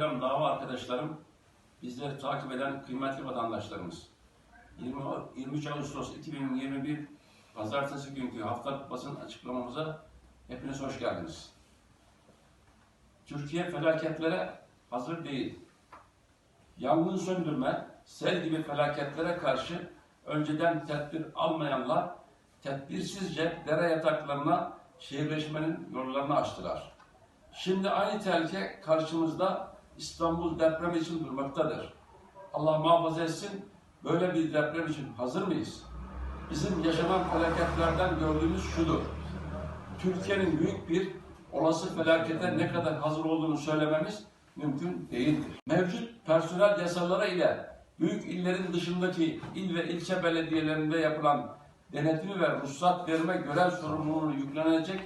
Selam dava arkadaşlarım, bizleri takip eden kıymetli vatandaşlarımız. 20, 23 Ağustos 2021 Pazartesi günkü haftalık basın açıklamamıza hepiniz hoş geldiniz. Türkiye felaketlere hazır değil. Yangın söndürme, sel gibi felaketlere karşı önceden tedbir almayanlar tedbirsizce dere yataklarına şehirleşmenin yollarını açtılar. Şimdi aynı tehlike karşımızda İstanbul deprem için durmaktadır. Allah muhafaza etsin, böyle bir deprem için hazır mıyız? Bizim yaşanan felaketlerden gördüğümüz şudur. Türkiye'nin büyük bir olası felakete ne kadar hazır olduğunu söylememiz mümkün değildir. Mevcut personel yasaları ile büyük illerin dışındaki il ve ilçe belediyelerinde yapılan denetimi ve ruhsat verme görev sorumluluğunu yüklenecek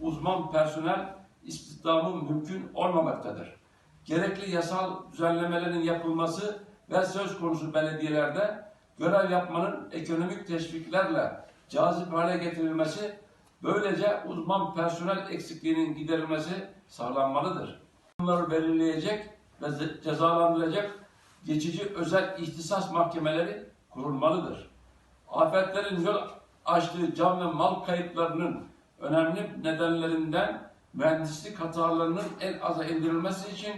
uzman personel istihdamı mümkün olmamaktadır. Gerekli yasal düzenlemelerin yapılması ve söz konusu belediyelerde görev yapmanın ekonomik teşviklerle cazip hale getirilmesi, böylece uzman personel eksikliğinin giderilmesi sağlanmalıdır. Bunları belirleyecek ve cezalandıracak geçici özel ihtisas mahkemeleri kurulmalıdır. Afetlerin yol açtığı can ve mal kayıplarının önemli nedenlerinden mühendislik hatalarının en aza indirilmesi için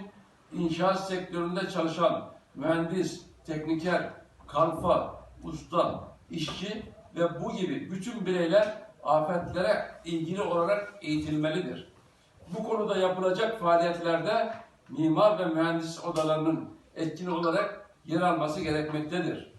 inşaat sektöründe çalışan mühendis, tekniker, kalfa, usta, işçi ve bu gibi bütün bireyler afetlere ilgili olarak eğitilmelidir. Bu konuda yapılacak faaliyetlerde mimar ve mühendis odalarının etkin olarak yer alması gerekmektedir.